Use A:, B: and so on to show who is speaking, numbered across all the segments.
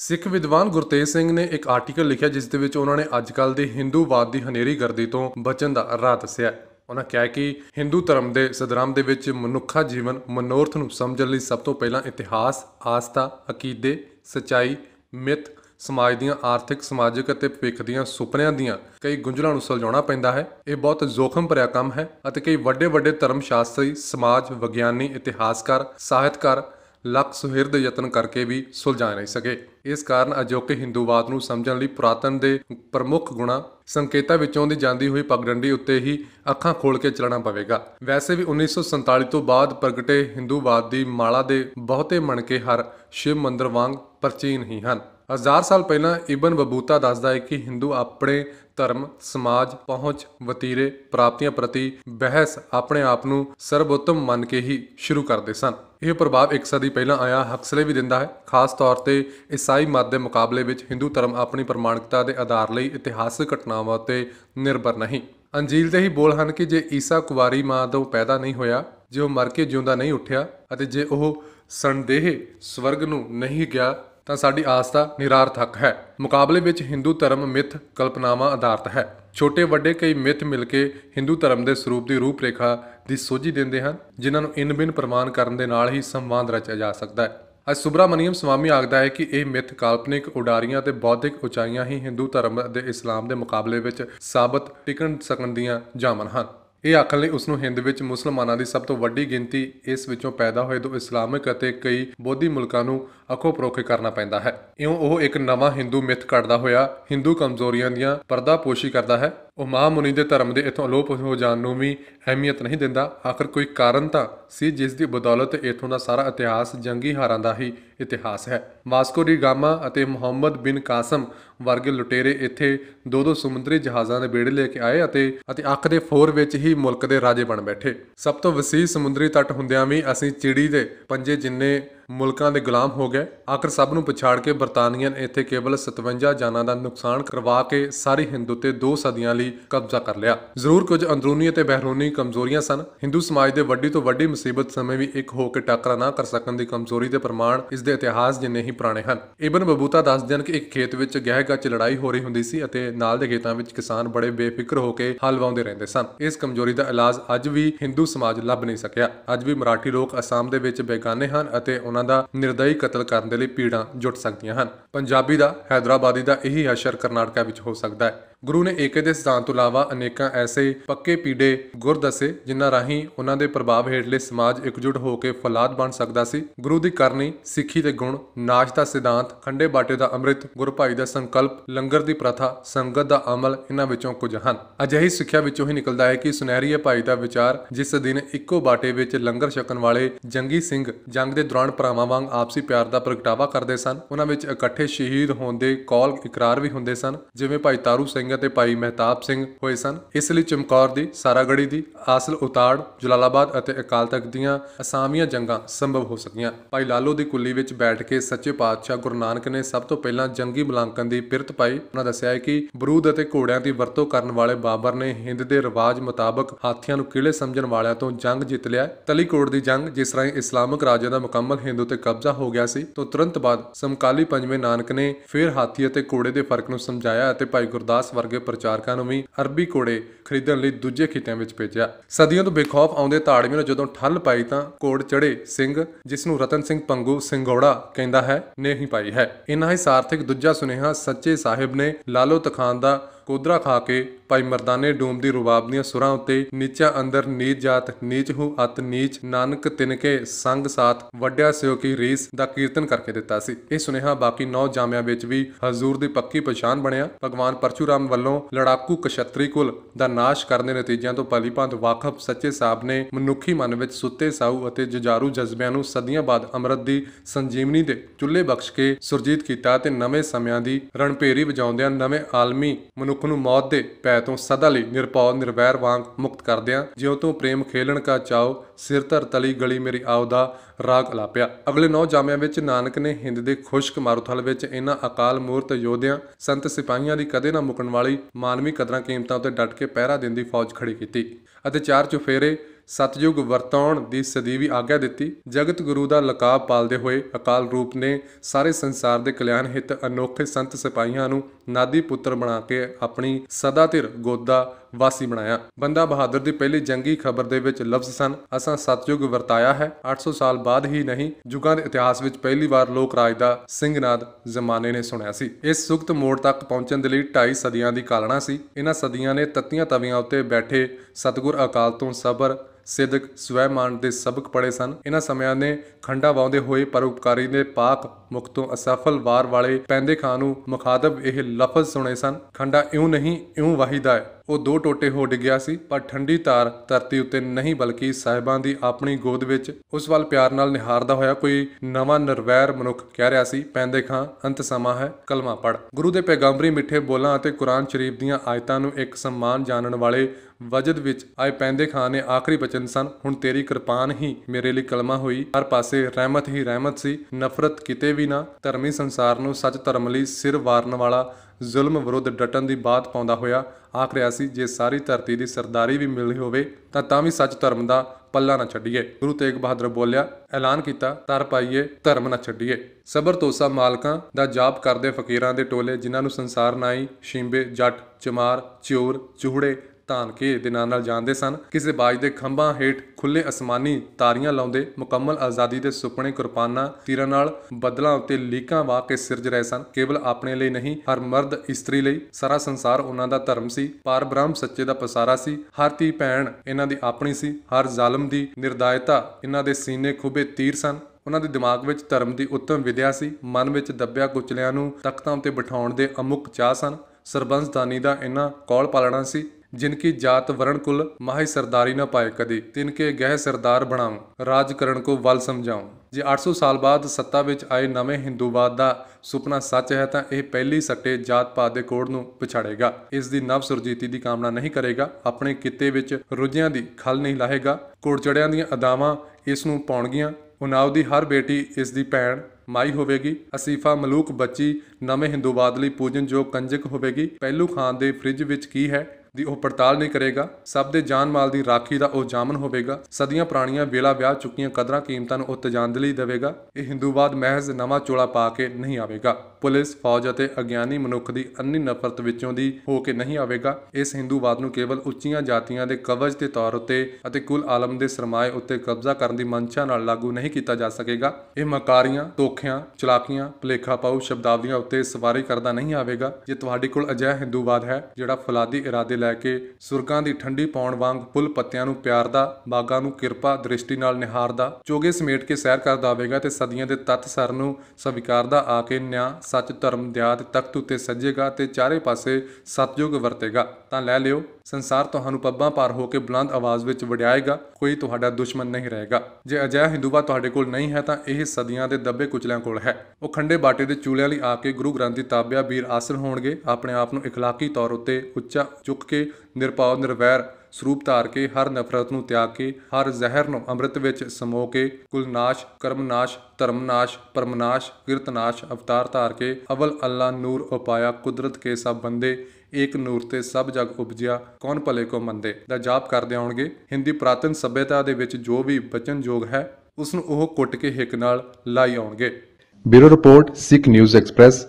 A: ਸਿੱਖ ਵਿਦਵਾਨ ਗੁਰਤੇਜ ਸਿੰਘ ਨੇ ਇੱਕ ਆਰਟੀਕਲ ਲਿਖਿਆ ਜਿਸ ਦੇ ਵਿੱਚ ਉਹਨਾਂ ਨੇ ਅੱਜਕੱਲ ਦੇ ਹਿੰਦੂਵਾਦ ਦੀ ਹਨੇਰੀ ਗਰਦੀ ਤੋਂ ਬਚਣ ਦਾ ਰਾਹ ਦੱਸਿਆ ਉਹਨਾਂ ਕਿਹਾ ਕਿ ਹਿੰਦੂ ਧਰਮ ਦੇ ਸਦਰਮ ਦੇ ਵਿੱਚ ਮਨੁੱਖਾ ਜੀਵਨ ਮਨੋਰਥ ਨੂੰ ਸਮਝਣ ਲਈ ਸਭ ਤੋਂ ਪਹਿਲਾਂ ਇਤਿਹਾਸ, ਆਸਥਾ, ਅਕੀਦੇ, ਸਚਾਈ, ਮਿੱਥ, ਸਮਾਜ ਦੀਆਂ ਆਰਥਿਕ, ਸਮਾਜਿਕ ਅਤੇ ਭਵਿੱਖ ਦੀਆਂ ਸੁਪਨਿਆਂ ਦੀਆਂ ਕਈ ਗੁੰਝਲਾਂ ਨੂੰ ਸੁਲਝਾਉਣਾ ਪੈਂਦਾ ਹੈ। ਇਹ ਬਹੁਤ ਜ਼ੋਖਮ ਭਰਿਆ ਕੰਮ ਹੈ ਅਤੇ ਕਈ ਵੱਡੇ ਵੱਡੇ ਧਰਮ ਸ਼ਾਸਤਰੀ, ਸਮਾਜ ਵਿਗਿਆਨੀ, ਇਤਿਹਾਸਕਾਰ, ਸਾਹਿਤਕਾਰ ਲੱਖ ਸੁਹਿਰਦ ਯਤਨ ਕਰਕੇ ਵੀ ਸੁਲਝਾ ਨਹੀਂ ਸਕੇ। ਇਸ ਕਾਰਨ ਅਜੋਕੇ ਹਿੰਦੂਵਾਦ ਨੂੰ ਸਮਝਣ ਲਈ ਪੁਰਾਤਨ ਦੇ ਪ੍ਰਮੁੱਖ ਗੁਣਾ ਸੰਕੇਤਾਂ ਵਿੱਚੋਂ ਦੀ ਜਾਂਦੀ ਹੋਈ ਪਗਡੰਡੀ ਉੱਤੇ ਹੀ ਅੱਖਾਂ ਖੋਲ ਕੇ ਚੱਲਣਾ ਪਵੇਗਾ। ਵੈਸੇ ਵੀ 1947 ਤੋਂ ਬਾਅਦ ਪ੍ਰਗਟੇ ਹਿੰਦੂਵਾਦ ਦੀ ਮਾਲਾ ਦੇ ਬਹੁਤੇ ਮਣਕੇ ਹਰ ਸ਼ਿਵ ਮੰਦਰ ਵਾਂਗ ਪ੍ਰਾਚੀਨ ਹੀ ਹਨ। ਹਜ਼ਾਰ ਸਾਲ ਪਹਿਲਾਂ ਇਬਨ ਬਬੂਤਾ ਦੱਸਦਾ ਹੈ ਕਿ ਹਿੰਦੂ ਆਪਣੇ ਧਰਮ, ਸਮਾਜ, ਪਹੁੰਚ, ਵਤੀਰੇ, ਪ੍ਰਾਪਤੀਆਂ ਪ੍ਰਤੀ ਬਹਿਸ ਆਪਣੇ ਆਪ ਨੂੰ ਸਰਬੋਤਮ ਮੰਨ ਕੇ ਹੀ ਸ਼ੁਰੂ ਕਰਦੇ ਸਨ। ਇਹ ਪ੍ਰਭਾਵ ਇੱਕ ਸਦੀ ਪਹਿਲਾਂ ਆਇਆ, ਹਕਸਲੇ ਵੀ ਦਿੰਦਾ ਹੈ। ਖਾਸ ਤੌਰ ਤੇ ਈਸਾਈ ਮਤ ਦੇ ਮੁਕਾਬਲੇ ਵਿੱਚ ਹਿੰਦੂ ਧਰਮ ਆਪਣੀ ਪ੍ਰਮਾਣਿਕਤਾ ਦੇ ਆਧਾਰ ਲਈ ਇਤਿਹਾਸਕ ਘਟਨਾਵਾਂ ਉੱਤੇ ਨਿਰਭਰ ਨਹੀਂ। ਅੰਜੀਲ ਦੇ ਹੀ ਬੋਲ ਹਨ ਕਿ ਜੇ ਈਸਾ ਕੁਵਾਰੀ ਮਾਂ ਤੋਂ ਪੈਦਾ ਨਹੀਂ ਹੋਇਆ, ਜੇ ਉਹ ਮਰ ਕੇ ਜਿਉਂਦਾ ਨਹੀਂ ਉੱਠਿਆ ਅਤੇ ਜੇ ਉਹ ਸੰਦੇਹ ਸਵਰਗ ਨੂੰ ਨਹੀਂ ਗਿਆ ਤਾਂ ਸਾਡੀ ਆਸਥਾ ਨਿਰਾਰਥਕ ਹੈ। ਮੁਕਾਬਲੇ ਵਿੱਚ ਹਿੰਦੂ ਧਰਮ ਮਿੱਥ ਕਲਪਨਾਵਾਂ ਆਧਾਰਿਤ ਹੈ। ਛੋਟੇ ਵੱਡੇ ਕਈ ਮਿੱਥ ਮਿਲ ਕੇ ਹਿੰਦੂ ਧਰਮ ਦੇ ਸਰੂਪ ਦੀ ਰੂਪਰੇਖਾ ਦੀ ਸੋਝੀ ਦਿੰਦੇ ਹਨ, ਜਿਨ੍ਹਾਂ ਨੂੰ ਇਨ-ਬਿਨ ਪ੍ਰਮਾਣ ਕਰਨ ਦੇ ਨਾਲ ਹੀ ਸੰਵਾਦ ਰਚਿਆ ਜਾ ਸਕਦਾ ਹੈ। ਅੱਜ ਸੁਬਰਾਮਨੀਅਮ ਸਵਾਮੀ ਆਖਦਾ ਹੈ ਕਿ ਇਹ ਮਿੱਥ ਕਾਲਪਨਿਕ ਉਡਾਰੀਆਂ ਤੇ ਬੌਧਿਕ ਉਚਾਈਆਂ ਹੀ ਹਿੰਦੂ ਧਰਮ ਅਤੇ ਇਸਲਾਮ ਦੇ ਮੁਕਾਬਲੇ ਵਿੱਚ ਸਾਬਤ ਟਿਕਣ ਸਕਣ ਦੀਆਂ ਜਾਮਨ ਹਨ। ਇਹ ਆਖਣ ਲਈ ਉਸ ਨੂੰ ਹਿੰਦ ਵਿੱਚ ਮੁਸਲਮਾਨਾਂ ਦੀ ਸਭ ਤੋਂ ਵੱਡੀ ਗਿਣਤੀ ਇਸ ਵਿੱਚੋਂ ਪੈਦਾ ਹੋਏ ਦੋ ਇਸਲਾਮਿਕ ਅਤੇ ਕਈ ਬੋਧੀ ਮੁਲਕਾਂ ਨੂੰ ਅੱਖੋਂ ਪਰੋਖੇ ਕਰਨਾ ਪੈਂਦਾ ਹੈ। ਇਉਂ ਉਹ ਇੱਕ ਨਵਾਂ ਹਿੰਦੂ ਮਿੱਥ ਕੱਢਦਾ ਹੋਇਆ ਹਿੰਦੂ ਕਮਜ਼ੋਰੀਆਂ ਦੀਆਂ ਪਰਦਾਪੋਸ਼ੀ ਕਰਦਾ ਹੈ। ਉਹ ਮਹਾਮੁਨੀ ਦੇ ਧਰਮ ਦੇ ਇਥੋਂ ਅਲੋਪ ਹੋ ਜਾਣ ਨੂੰ ਵੀ ਅਹਿਮੀਅਤ ਨਹੀਂ ਦਿੰਦਾ। ਆਖਰ ਕੋਈ ਕਾਰਨ ਤਾਂ ਸੀ ਜਿਸ ਦੀ ਬਦੌਲਤ ਇਥੋਂ ਦਾ ਸਾਰਾ ਇਤਿਹਾਸ ਜੰਗੀ ਹਾਰਾਂ ਦਾ ਹੀ ਇਤਿਹਾਸ ਹੈ। ਵਾਸਕੋ ਡੀ ਗਾਮਾ ਅਤੇ ਮੁਹੰਮਦ ਬਿਨ ਕਾਸਮ ਵਰਗੇ ਲੁਟੇਰੇ ਇੱਥੇ ਦੋ ਦੋ ਸਮੁੰਦਰੀ ਜਹਾਜ਼ਾਂ ਦੇ ਬੇੜੇ ਲੈ ਕੇ ਆਏ ਅਤੇ ਅਤੇ ਅੱਖ ਦੇ ਫੋਰ ਵਿੱਚ ਹੀ ਮੁਲਕ ਦੇ ਰਾਜੇ ਬਣ ਬੈਠੇ। ਸਭ ਤੋਂ ਵਸੀਹ ਸਮੁੰਦਰੀ ਤੱਟ ਹੁੰਦਿਆਂ ਵੀ ਅਸੀਂ ਚਿੜੀ ਦੇ ਪੰਜੇ ਜਿੰਨੇ ਮੁਲਕਾਂ ਦੇ ਗੁਲਾਮ ਹੋ ਗਏ। ਆਖਰ ਸਭ ਨੂੰ ਪਛਾੜ ਕੇ ਬਰਤਾਨੀਆ ਨੇ ਇੱਥੇ ਕੇਵਲ 57 ਜਾਨਾਂ ਦਾ ਨੁਕਸਾਨ ਕਰਵਾ ਕੇ ਸਾਰੀ ਹਿੰਦ ਉੱਤੇ ਦੋ ਸਦੀਆਂ ਲਈ ਕਬਜ਼ਾ ਕਰ ਲਿਆ। ਜ਼ਰੂਰ ਕੁਝ ਅੰਦਰੂਨੀ ਅਤੇ ਬਹਿਰੂਨੀ ਕਮਜ਼ੋਰੀਆਂ ਸਨ। ਹਿੰਦੂ ਸਮਾਜ ਦੇ ਵੱਡੀ ਤੋਂ ਵੱਡੀ ਮੁਸੀਬਤ ਸਮੇਂ ਵੀ ਇੱਕ ਹੋ ਕੇ ਟੱਕਰਾ ਨਾ ਕਰ ਸਕਣ ਦੀ ਕਮਜ਼ੋਰੀ ਦੇ ਪ੍ਰਮਾਣ ਇਸ ਦੇ ਇਤਿਹਾਸ ਜਿੰਨੇ ਹੀ ਪੁਰਾਣੇ ਹਨ। ਇਬਨ ਬਬੂਤਾ ਦੱਸਦੇ ਹਨ ਕਿ ਇੱਕ ਖੇਤ ਵਿੱਚ ਗਹਿ ਗੱਚ ਲੜਾਈ ਹੋ ਰਹੀ ਹੁੰਦੀ ਸੀ ਅਤੇ ਨਾਲ ਦੇ ਖੇਤਾਂ ਵਿੱਚ ਕਿਸਾਨ ਬੜੇ ਬੇਫਿਕਰ ਹੋ ਕੇ ਹਲ ਵਾਉਂਦੇ ਰਹਿੰਦੇ ਸਨ। ਇਸ ਕਮਜ਼ੋਰੀ ਦਾ ਇਲਾਜ ਅੱਜ ਵੀ ਹਿੰਦੂ ਸਮਾਜ ਲੱਭ ਨਹੀਂ ਸਕਿਆ। ਅੱਜ ਵੀ ਮਰਾਠੀ ਲੋਕ ਅਸਾਮ ਦੇ ਵਿੱਚ ਬੇਗਾਨੇ ਹਨ ਅਤੇ ਉਹਨਾਂ ਦਾ ਨਿਰਦਈ ਕਤਲ ਕਰਨ ਦੇ ਲਈ ਪੀੜਾਂ ਜੁਟ ਸਕਦੀਆਂ ਹਨ। ਪੰਜਾਬੀ ਦਾ, ਹੈਦਰਾਬਾਦੀ ਦਾ ਇਹੀ ਅਸਰ ਕਰਨਾਟਕਾ ਵਿੱਚ ਹੋ ਸਕਦਾ ਹੈ। ਗੁਰੂ ਨੇ ਏਕੇ ਦੇ ਸਿਧਾਂਤ ਤੋਂ ਇਲਾਵਾ ਅਨੇਕਾਂ ਐਸੇ ਪੱਕੇ ਪੀੜੇ ਗੁਰ ਦੱਸੇ, ਜਿਨ੍ਹਾਂ ਰਾਹੀਂ ਉਹਨਾਂ ਦੇ ਪ੍ਰਭਾਵ ਹੇਠਲੇ ਸਮਾਜ ਇਕਜੁੱਟ ਹੋ ਕੇ ਫਲਾਦ ਬਣ ਸਕਦਾ ਸੀ। ਗੁਰੂ ਦੀ ਕਰਨੀ, ਸਿੱਖੀ ਦੇ ਗੁਣ ਨਾਸ਼ ਦਾ ਸਿਧਾਂਤ, ਖੰਡੇ ਬਾਟੇ ਦਾ ਅੰਮ੍ਰਿਤ ਗੁਰਭਾਈ ਦਾ ਸੰਕਲਪ, ਲੰਗਰ ਦੀ ਪ੍ਰਥਾ, ਸੰਗਤ ਦਾ ਅਮਲ, ਇਹਨਾਂ ਵਿੱਚੋਂ ਕੁਝ ਹਨ। ਅਜਿਹੀ ਸਿੱਖਿਆ ਵਿੱਚੋਂ ਹੀ ਨਿਕਲਦਾ ਹੈ ਕਿ ਸੁਨਹਿਰੀਏ ਭਾਈ ਦਾ ਵਿਚਾਰ, ਜਿਸ ਦਿਨ ਇੱਕੋ ਬਾਟੇ ਵਿੱਚ ਲੰਗਰ ਛਕਣ ਵਾਲੇ ਜੰਗੀ ਸਿੰਘ ਜੰਗ ਦੇ ਦੌਰਾਨ ਭਰਾਵਾਂ ਵਾਂਗ ਆਪਸੀ ਪਿਆਰ ਦਾ ਪ੍ਰਗਟਾਵਾ ਕਰਦੇ ਸਨ। ਉਹਨਾਂ ਵਿੱਚ ਇਕੱਠੇ ਸ਼ਹੀਦ ਹੋਣ ਦੇ ਕੌਲ ਇਕਰਾਰ ਵੀ ਹੁੰਦੇ ਸਨ, ਜਿਵੇਂ ਭਾਈ ਤਾਰੂ ਸਿੰਘ ਅਤੇ ਭਾਈ ਮਹਿਤਾਬ ਸਿੰਘ ਹੋਏ ਸਨ। ਇਸ ਲਈ ਚਮਕੌਰ ਦੀ ਸਾਰਾਗੜੀ ਦੀ, ਆਸਲ ਉਤਾੜ, ਜਲਾਲਾਬਾਦ ਅਤੇ ਅਕਾਲ ਤਖਤ ਦੀਆਂ ਅਸਾਮੀਆਂ ਜੰਗਾਂ ਸੰਭਵ ਹੋ ਸਕੀਆਂ। ਭਾਈ ਲਾਲੋ ਦੀ ਕੁੱਲੀ ਵਿੱਚ ਬੈਠ ਕੇ ਸੱਚੇ ਪਾਤਸ਼ਾਹ ਗੁਰੂ ਨਾਨਕ ਨੇ ਸਭ ਤੋਂ ਪਹਿਲਾਂ ਜੰਗੀ ਮੁਲਾਂਕਣ ਦੀ ਪਿਰਤ ਪਾਈ। ਉਹਨਾਂ ਦੱਸਿਆ ਹੈ ਕਿ ਬਰੂਦ ਅਤੇ ਘੋੜਿਆਂ ਦੀ ਵਰਤੋਂ ਕਰਨ ਵਾਲੇ ਬਾਬਰ ਨੇ ਹਿੰਦ ਦੇ ਰਿਵਾਜ ਮੁਤਾਬਕ ਹਾਥੀਆਂ ਨੂੰ ਕਿਲੇ ਸਮਝਣ ਵਾਲਿਆਂ ਤੋਂ ਜੰਗ ਜਿੱਤ ਲਿਆ। ਤਲੀਕੋਟ ਦੀ ਜੰਗ, ਜਿਸ ਰਾਹੀਂ ਇਸਲਾਮਿਕ ਰਾਜਾਂ ਦਾ ਮੁਕੰਮਲ ਹਿੰਦ ਉਤੇ ਕਬਜ਼ਾ ਹੋ ਗਿਆ ਸੀ, ਤੋਂ ਤੁਰੰਤ ਬਾਅਦ ਸਮਕਾਲੀ ਪੰਜਵੇਂ ਨਾਨਕ ਨੇ ਫਿਰ ਹਾਥੀ ਅਤੇ ਘੋੜੇ ਦੇ ਫ਼ਰਕ ਨੂੰ ਸਮਝਾਇਆ ਅਤੇ ਭਾਈ ਗੁਰਦਾਸ ਵਰਗੇ ਪ੍ਰਚਾਰਕਾਂ ਨੂੰ ਵੀ ਅਰਬੀ ਘੋੜੇ ਖਰੀਦਣ ਲਈ ਦੂਜੇ ਖਿੱਤਿਆਂ ਵਿੱਚ ਭੇਜਿਆ। ਸਦੀਆਂ ਤੋਂ ਬੇਖੌਫ ਆਉਂਦੇ ਤਾੜਵੀਆਂ ਨੇ ਜਦੋਂ ਠੱਲ ਪਾਈ ਤਾਂ ਕੋੜ ਚੜੇ ਸਿੰਘ, ਜਿਸ ਨੂੰ ਰਤਨ ਸਿੰਘ ਪੰਗੂ ਸਿੰਘੋੜਾ ਕਹਿੰਦਾ ਹੈ ਨੇ ਹੀ ਪਾਈ ਹੈ। ਇਨ੍ਹਾਂ ਹੀ ਸਾਰਥਿਕ ਦੂਜਾ ਸੁਨੇਹਾ ਸੱਚੇ ਸਾਹਿਬ ਨੇ ਲਾਲੋ ਤਖਾਨ ਦਾ ਕੋਦਰਾ ਖਾ ਕੇ ਭਾਈ ਮਰਦਾਨੇ ਡੂਮ ਦੀ ਰੁਬਾਬ ਦੀਆਂ ਸੁਰਾਂ ਉੱਤੇ ਨੀਚਾ ਅੰਦਰ ਨੀਚ ਜਾਤ, ਨੀਚ ਹੂ ਅਤ, ਨੀਚ ਨਾਨਕ ਤਿਨਕੇ ਸੰਗ ਸਾਥ ਵੱਡਿਆ ਸਿਓ ਕੀ ਰੀਸ ਦਾ ਕੀਰਤਨ ਕਰਕੇ ਦਿੱਤਾ ਸੀ। ਇਹ ਸੁਨੇਹਾ ਬਾਕੀ ਨੌ ਜਾਮਿਆਂ ਵਿੱਚ ਵੀ ਹਜ਼ੂਰ ਦੀ ਪੱਕੀ ਪਛਾਣ ਬਣਿਆ। ਭਗਵਾਨ ਪਰਸ਼ੂਰਾਮ ਵੱਲੋਂ ਲੜਾਕੂ ਕਸ਼ਤਰੀ ਕੁਲ ਦਾ ਨਾਸ਼ ਕਰਨ ਦੇ ਨਤੀਜਿਆਂ ਤੋਂ ਭਲੀਭਾਂਤ ਵਾਕਫ ਸੱਚੇ ਸਾਹਿਬ ਨੇ ਮਨੁੱਖੀ ਮਨ ਵਿੱਚ ਸੁੱਤੇ ਸਾਊ ਅਤੇ ਜੁਝਾਰੂ ਜਜ਼ਬਿਆਂ ਨੂੰ ਸਦੀਆਂ ਬਾਅਦ ਅੰਮ੍ਰਿਤ ਦੀ ਸੰਜੀਵਨੀ ਦੇ ਚੁੱਲ੍ਹੇ ਬਖਸ਼ ਕੇ ਸੁਰਜੀਤ ਕੀਤਾ ਤੇ ਨਵੇਂ ਸਮਿਆਂ ਦੀ ਰਣਭੇਰੀ ਵਜਾਉਂਦਿਆਂ ਨਵੇਂ ਆਲਮੀ ਮਨੁੱਖ ਨੂੰ ਮੌਤ ਦੇ ਭੈ ਤੋਂ ਸਦਾ ਲਈ ਨਿਰਭਉ, ਨਿਰਵੈਰ ਵਾਂਗ ਮੁਕਤ ਕਰਦਿਆਂ ਜਿਉ ਤੋਂ ਪ੍ਰੇਮ ਖੇਲਣ ਕਾ ਚਾਓ ਸਿਰ ਧਰ ਤਲੀ ਗਲੀ ਮੇਰੀ ਆਉ ਦਾ ਰਾਗ ਅਲਾਪਿਆ। ਅਗਲੇ ਨੌ ਜਾਮਿਆਂ ਵਿੱਚ ਨਾਨਕ ਨੇ ਹਿੰਦ ਦੇ ਖੁਸ਼ਕ ਮਾਰੂਥਲ ਵਿੱਚ ਇਹਨਾਂ ਅਕਾਲ ਮੂਰਤ ਯੋਧਿਆਂ, ਸੰਤ ਸਿਪਾਹੀਆਂ ਦੀ ਕਦੇ ਨਾ ਮੁਕਣ ਵਾਲੀ ਮਾਨਵੀ ਕਦਰਾਂ ਕੀਮਤਾਂ ਉੱਤੇ ਡਟ ਕੇ ਪਹਿਰਾ ਦਿੰਦੀ ਫੌਜ ਖੜੀ ਕੀਤੀ। ਅਤੇ ਚਾਰ ਚੁਫੇਰੇ ਸਤਜੁਗ ਵਰਤਾਉਣ ਦੀ ਸਦੀਵੀ ਆਗਿਆ ਦਿੱਤੀ। ਜਗਤ ਗੁਰੂ ਦਾ ਲਕਾਬ ਪਾਲਦੇ ਹੋਏ ਅਕਾਲ ਰੂਪ ਨੇ ਸਾਰੇ ਸੰਸਾਰ ਦੇ ਕਲਿਆਣ ਹਿੱਤ ਅਨੋਖੇ ਸੰਤ ਸਿਪਾਹੀਆਂ ਨੂੰ ਨਾਦੀ ਪੁੱਤਰ ਬਣਾ ਕੇ ਆਪਣੀ ਸਦਾ ਧਿਰ ਗੋਦਾ ਵਾਸੀ ਬਣਾਇਆ। ਬੰਦਾ ਬਹਾਦਰ ਦੀ ਪਹਿਲੀ ਜੰਗੀ ਖਬਰ ਦੇ ਵਿੱਚ ਲਫ਼ਜ਼ ਸਨ, ਅਸਾਂ ਸਤਜੁਗ ਵਰਤਾਇਆ ਹੈ 800 ਸਾਲ ਬਾਅਦ ਹੀ ਨਹੀਂ ਯੁਗਾਂ ਦੇ ਇਤਿਹਾਸ ਵਿੱਚ ਪਹਿਲੀ ਵਾਰ ਲੋਕ ਰਾਜ ਦਾ ਸਿੰਘਨਾਦ ਜ਼ਮਾਨੇ ਨੇ ਸੁਣਿਆ ਸੀ। ਇਸ ਸੁਖਤ ਮੋੜ ਤੱਕ ਪਹੁੰਚਣ ਦੇ ਲਈ 2.5 ਸਦੀਆਂ ਦੀ ਕਾਲਣਾ ਸੀ। ਇਹਨਾਂ ਸਦੀਆਂ ਨੇ ਤੱਤੀਆਂ ਤਵੀਆਂ ਉੱਤੇ ਬੈਠੇ ਸਤਿਗੁਰ ਅਕਾਲ ਤੋਂ ਸਬਰ, ਸਿਦਕ, ਸਵੈਮਾਨ ਦੇ ਸਬਕ ਪੜੇ ਸਨ। ਇਹਨਾਂ ਸਮਿਆਂ ਨੇ ਖੰਡਾ ਵਾਉਂਦੇ ਹੋਏ ਪਰਉਪਕਾਰੀ ਦੇ ਪਾਕ ਮੁਖ ਤੋਂ ਅਸਫਲ ਵਾਰ ਵਾਲੇ ਪੈਂਦੇ ਖਾਂ ਨੂੰ ਮੁਖਾਤਬ ਇਹ ਲਫ਼ਜ਼ ਸੁਣੇ ਸਨ, ਖੰਡਾ ਇਉਂ ਨਹੀਂ, ਇਉਂ ਵਾਹੀਦਾ ਹੈ। ਉਹ ਦੋ ਟੋਟੇ ਹੋ ਡਿੱਗਿਆ ਸੀ, ਪਰ ਠੰਡੀ ਤਾਰ ਧਰਤੀ ਉੱਤੇ ਨਹੀਂ, ਬਲਕਿ ਸਾਹਿਬਾਂ ਦੀ ਆਪਣੀ ਗੋਦ ਵਿੱਚ ਉਸ ਵੱਲ ਪਿਆਰ ਨਾਲ ਨਿਹਾਰਦਾ ਹੋਇਆ ਕੋਈ ਨਵਾਂ ਨਿਰਵੈਰ ਮਨੁੱਖ ਕਹਿ ਰਿਹਾ ਸੀ, ਪੈਂਦੇ ਖਾਂ, ਅੰਤ ਸਮਾਂ ਹੈ, ਕਲਮਾ ਪੜ ਗੁਰੂ ਦੇ ਪੈਗੰਬਰੀ ਮਿੱਠੇ ਬੋਲਾਂ ਅਤੇ ਕੁਰਾਨ ਸ਼ਰੀਫ ਦੀਆਂ ਆਇਤਾਂ ਨੂੰ ਇੱਕ ਸਨਮਾਨ ਜਾਣਨ ਵਾਲੇ ਵਜਦ ਵਿੱਚ ਆਏ ਪੈਂਦੇ ਖਾਂ ਨੇ ਆਖਰੀ ਬਚਨ ਸਨ, ਹੁਣ ਤੇਰੀ ਕਿਰਪਾਨ ਹੀ ਮੇਰੇ ਲਈ ਕਲਮਾ ਹੋਈ, ਹਰ ਪਾਸੇ ਰਹਿਮਤ ਹੀ ਰਹਿਮਤ ਸੀ, ਨਫ਼ਰਤ ਕਿਤੇ ਵੀ ਨਾ, ਧਰਮੀ ਸੰਸਾਰ ਨੂੰ ਸੱਚ ਧਰਮ ਲਈ ਸਿਰ ਵਾਰਨ ਵਾਲਾ ਜ਼ੁਲਮ ਵਿਰੁੱਧ ਡਟਣ ਦੀ ਬਾਤ ਪਾਉਂਦਾ ਹੋਇਆ ਆਖ ਰਿਹਾ ਸੀ, ਜੇ ਸਾਰੀ ਧਰਤੀ ਦੀ ਸਰਦਾਰੀ ਵੀ ਮਿਲੀ ਹੋਵੇ, ਤਾਂ ਤਾਂ ਵੀ ਸੱਚ ਧਰਮ ਦਾ ਪੱਲਾ ਨਾ ਛੱਡੀਏ। ਗੁਰੂ ਤੇਗ ਬਹਾਦਰ ਬੋਲਿਆ, ਐਲਾਨ ਕੀਤਾ, ਤਰ ਪਾਈਏ, ਧਰਮ ਨਾ ਛੱਡੀਏ। ਸਬਰ ਤੋਸਾ ਮਾਲਕਾਂ ਦਾ ਜਾਪ ਕਰਦੇ ਫਕੀਰਾਂ ਦੇ ਟੋਲੇ, ਜਿਨ੍ਹਾਂ ਨੂੰ ਸੰਸਾਰ ਨਾਈ ਛਿੰਬੇ ਜੱਟ, ਚਮਾਰ ਚੋਰ ਚੂਹੜੇ ਧਾਨਕੇ ਦੇ ਨਾਂ ਨਾਲ ਜਾਣਦੇ ਸਨ। ਕਿਸੇ ਬਾਜ ਦੇ ਖੰਭਾਂ ਹੇਠ ਖੁੱਲੇ ਅਸਮਾਨੀ ਤਾਰੀਆਂ ਲਾਉਂਦੇ ਮੁਕੰਮਲ ਆਜ਼ਾਦੀ ਦੇ ਸੁਪਨੇ ਕੁਰਬਾਨਾਂ ਤੀਰਾਂ ਨਾਲ ਬਦਲਾਂ ਉੱਤੇ ਲੀਕਾਂ ਵਾ ਕੇ ਸਿਰਜ ਰਹੇ ਸਨ। ਕੇਵਲ ਆਪਣੇ ਲਈ ਨਹੀਂ, ਹਰ ਮਰਦ ਇਸਤਰੀ ਲਈ ਸਾਰਾ ਸੰਸਾਰ ਉਹਨਾਂ ਦਾ ਧਰਮ ਸੀ। ਪਾਰ ਬ੍ਰਹਮ ਸੱਚੇ ਦਾ ਪਸਾਰਾ ਸੀ। ਹਰ ਧੀ ਭੈਣ ਇਹਨਾਂ ਦੀ ਆਪਣੀ ਸੀ। ਹਰ ਜ਼ਾਲਮ ਦੀ ਨਿਰਦਾਇਤਾ ਇਹਨਾਂ ਦੇ ਸੀਨੇ ਖੁੱਬੇ ਤੀਰ ਸਨ। ਉਹਨਾਂ ਦੇ ਦਿਮਾਗ ਵਿੱਚ ਧਰਮ ਦੀ ਉੱਤਮ ਵਿਦਿਆ ਸੀ। ਮਨ ਵਿੱਚ ਦੱਬਿਆ ਕੁਚਲਿਆਂ ਨੂੰ ਤਖਤਾਂ ਉੱਤੇ ਬਿਠਾਉਣ ਦੇ ਅਮੁਕ ਚਾਹ ਸਨ। ਸਰਬੰਸਦਾਨੀ ਦਾ ਇਹਨਾਂ ਕੌਲ ਪਾਲਣਾ ਸੀ। ਜਿਨ ਕੀ ਜਾਤ ਵਰਣ ਕੁਲ ਮਾਹੀ ਸਰਦਾਰੀ ਨਾ ਪਾਏ ਕਦੇ ਤਿਨ ਕੇ ਗਹਿ ਸਰਦਾਰ ਬਣਾਉ ਰਾਜ ਕਰਨ ਕੋ ਵੱਲ ਸਮਝਾਉ ਜੇ 800 ਸਾਲ ਬਾਅਦ ਸੱਤਾ ਵਿੱਚ ਆਏ ਨਵੇਂ ਹਿੰਦੂਵਾਦ ਦਾ ਸੁਪਨਾ ਸੱਚ ਹੈ ਤਾਂ ਇਹ ਪਹਿਲੀ ਸੱਟੇ ਜਾਤ ਪਾਤ ਦੇ ਕੋੜ ਨੂੰ ਪਛਾੜੇਗਾ ਇਸ ਦੀ ਨਵ ਸੁਰਜੀਤੀ ਦੀ ਕਾਮਨਾ ਨਹੀਂ ਕਰੇਗਾ ਆਪਣੇ ਕਿੱਤੇ ਵਿੱਚ ਰੁੱਝਿਆਂ ਦੀ ਖਲ ਨਹੀਂ ਲਾਹੇਗਾ ਕੋੜ ਚੜਿਆਂ ਦੀਆਂ ਅਦਾਵਾਂ ਇਸ ਨੂੰ ਪਾਉਣਗੀਆਂ ਉਨਾਵ ਦੀ ਹਰ ਬੇਟੀ ਇਸ ਦੀ ਭੈਣ ਮਾਈ ਹੋਵੇਗੀ ਅਸੀਫਾ ਮਲੂਕ ਬੱਚੀ ਨਵੇਂ ਹਿੰਦੂਵਾਦ ਲਈ ਪੂਜਨ ਜੋ ਕੰਜਕ ਹੋਵੇਗੀ ਪਹਿਲੂ ਖਾਨ ਦੇ ਫ੍ਰਿਜ ਵਿੱਚ ਕੀ ਹੈ ਦੀ ਉਹ ਪੜਤਾਲ ਨਹੀਂ ਕਰੇਗਾ। ਸਭ ਦੇ ਜਾਨ ਮਾਲ ਦੀ ਰਾਖੀ ਦਾ ਉਹ ਜਾਮਨ ਹੋਵੇਗਾ। ਸਦੀਆਂ ਪੁਰਾਣੀਆਂ ਵੇਲਾ ਵਿਆਹ ਚੁੱਕੀਆਂ ਕਦਰਾਂ ਕੀਮਤਾਂ ਨੂੰ ਉਹ ਤਜਾਂਦਲੀ ਦੇਵੇਗਾ। ਇਹ ਹਿੰਦੂਵਾਦ ਮਹਿਜ਼ ਨਵਾਂ ਚੋਲਾ ਪਾ ਕੇ ਨਹੀਂ ਆਵੇਗਾ। ਪੁਲਿਸ, ਫੌਜ ਅਤੇ ਅਗਿਆਨੀ ਮਨੁੱਖ ਦੀ ਅੰਨੀ ਨਫ਼ਰਤ ਵਿੱਚੋਂ ਦੀ ਹੋ ਕੇ ਨਹੀਂ ਆਵੇਗਾ। ਇਸ ਹਿੰਦੂਵਾਦ ਨੂੰ ਕੇਵਲ ਉੱਚੀਆਂ ਜਾਤੀਆਂ ਦੇ ਕਵਜ ਦੇ ਤੌਰ ਉੱਤੇ ਅਤੇ ਕੁੱਲ ਆਲਮ ਦੇ ਸਰਮਾਏ ਉੱਤੇ ਕਬਜ਼ਾ ਕਰਨ ਦੀ ਮਨਸ਼ਾ ਨਾਲ ਲਾਗੂ ਨਹੀਂ ਕੀਤਾ ਜਾ ਸਕੇਗਾ। ਇਹ ਮਕਾਰੀਆਂ, ਧੋਖਿਆਂ, ਚਲਾਕੀਆਂ, ਭੁਲੇਖਾ ਪਾਉ ਸ਼ਬਦਾਵਲੀਆਂ ਉੱਤੇ ਸਵਾਰੀ ਕਰਦਾ ਨਹੀਂ ਆਵੇਗਾ। ਜੇ ਤੁਹਾਡੇ ਕੋਲ ਅਜਿਹਾ ਹਿੰਦੂਵਾਦ ਹੈ, ਜਿਹੜਾ ਫੁਲਾਦੀ ਇਰਾਦੇ ਲੈ ਲੈ ਕੇ ਸੁਰਗਾਂ ਦੀ ਠੰਡੀ ਪਾਉਣ ਵਾਂਗ ਫੁੱਲ ਪੱਤਿਆਂ ਨੂੰ ਪਿਆਰ ਦਾ, ਬਾਗਾਂ ਨੂੰ ਕਿਰਪਾ, ਦ੍ਰਿਸ਼ਟੀ ਨਾਲ ਨਿਹਾਰਦਾ ਚੋਗੇ ਸਮੇਟ ਕੇ ਸੈਰ ਕਰਦਾ ਆਵੇਗਾ ਤੇ ਸਦੀਆਂ ਦੇ ਤੱਤ ਸਰ ਨੂੰ ਸਵੀਕਾਰਦਾ ਆ ਕੇ ਨਿਆਂ, ਸੱਚ ਧਰਮ ਦਿਆਤ ਤਖਤ ਉੱਤੇ ਸੱਜੇਗਾ ਤੇ ਚਾਰੇ ਪਾਸੇ ਸਤਜੁਗ ਵਰਤੇਗਾ। ਤਾਂ ਲੈ ਲਿਓ। ਸੰਸਾਰ ਤੁਹਾਨੂੰ ਪੱਬਾਂ ਪਾਰ ਹੋ ਕੇ ਬੁਲੰਦ ਆਵਾਜ਼ ਵਿੱਚ ਵਡਿਆਏਗਾ ਕੋਈ ਤੁਹਾਡਾ ਦੁਸ਼ਮਣ ਨਹੀਂ ਰਹੇਗਾ ਜੇ ਅਜਿਹਾ ਹਿੰਦੂਵਾ ਤੁਹਾਡੇ ਕੋਲ ਨਹੀਂ ਹੈ ਤਾਂ ਇਹ ਸਦੀਆਂ ਦੇ ਦੱਬੇ ਕੁਚਲਿਆਂ ਕੋਲ ਹੈ ਉਹ ਖੰਡੇ ਬਾਟੇ ਦੇ ਚੂਲਿਆਂ ਲਈ ਆ ਕੇ ਗੁਰੂ ਗ੍ਰੰਥ ਦੀ ਤਾਬਿਆ ਵੀਰ ਆਸਨ ਹੋਣਗੇ ਆਪਣੇ ਆਪ ਨੂੰ اخلاقی ਤੌਰ ਉੱਤੇ ਉੱਚਾ ਚੁੱਕ ਕੇ ਨਿਰਪਾਉ ਨਿਰਵੈਰ ਸਰੂਪ ਧਾਰ ਕੇ, ਹਰ ਨਫ਼ਰਤ ਨੂੰ ਤਿਆਗ ਕੇ, ਹਰ ਜ਼ਹਿਰ ਨੂੰ ਅੰਮ੍ਰਿਤ ਵਿੱਚ ਸਮੋ ਕੇ ਕੁਲਨਾਸ਼ ਕਰਮਨਾਸ਼ ਧਰਮਨਾਸ਼ ਪਰਮਨਾਸ਼ ਕਿਰਤਨਾਸ਼ ਅਵਤਾਰ ਧਾਰ ਕੇ, ਅਵਲ ਅੱਲਾ ਨੂਰ ਉਪਾਇਆ, ਕੁਦਰਤ ਕੇ ਸਭ ਬੰਦੇ, ਏਕ ਨੂਰ ਤੇ ਸਭ ਜਗ ਉਪਜਿਆ, ਕੌਣ ਭਲੇ ਕੋ ਮੰਦੇ? ਦਾ ਜਾਪ ਕਰਦੇ ਆਉਣਗੇ। ਹਿੰਦੀ ਪ੍ਰਾਤਨ ਸਭਿਅਤਾ ਦੇ ਵਿੱਚ ਜੋ ਵੀ ਬਚਨਯੋਗ ਹੈ ਉਸ ਨੂੰ ਉਹ ਕੁੱਟ ਕੇ ਹਿੱਕ ਨਾਲ ਲਾਈ ਆਉਣਗੇ।
B: Bureau report, Sikh news express.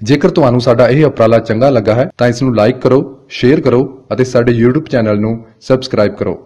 B: ਜੇਕਰ ਤੁਹਾਨੂੰ ਸਾਡਾ ਇਹ ਉਪਰਾਲਾ ਚੰਗਾ ਲੱਗਾ ਹੈ, ਤਾਂ ਇਸ ਨੂੰ ਲਾਈਕ ਕਰੋ ਸ਼ੇਅਰ ਕਰੋ ਅਤੇ ਸਾਡੇ YouTube ਚੈਨਲ ਨੂੰ ਸਬਸਕ੍ਰਾਈਬ ਕਰੋ।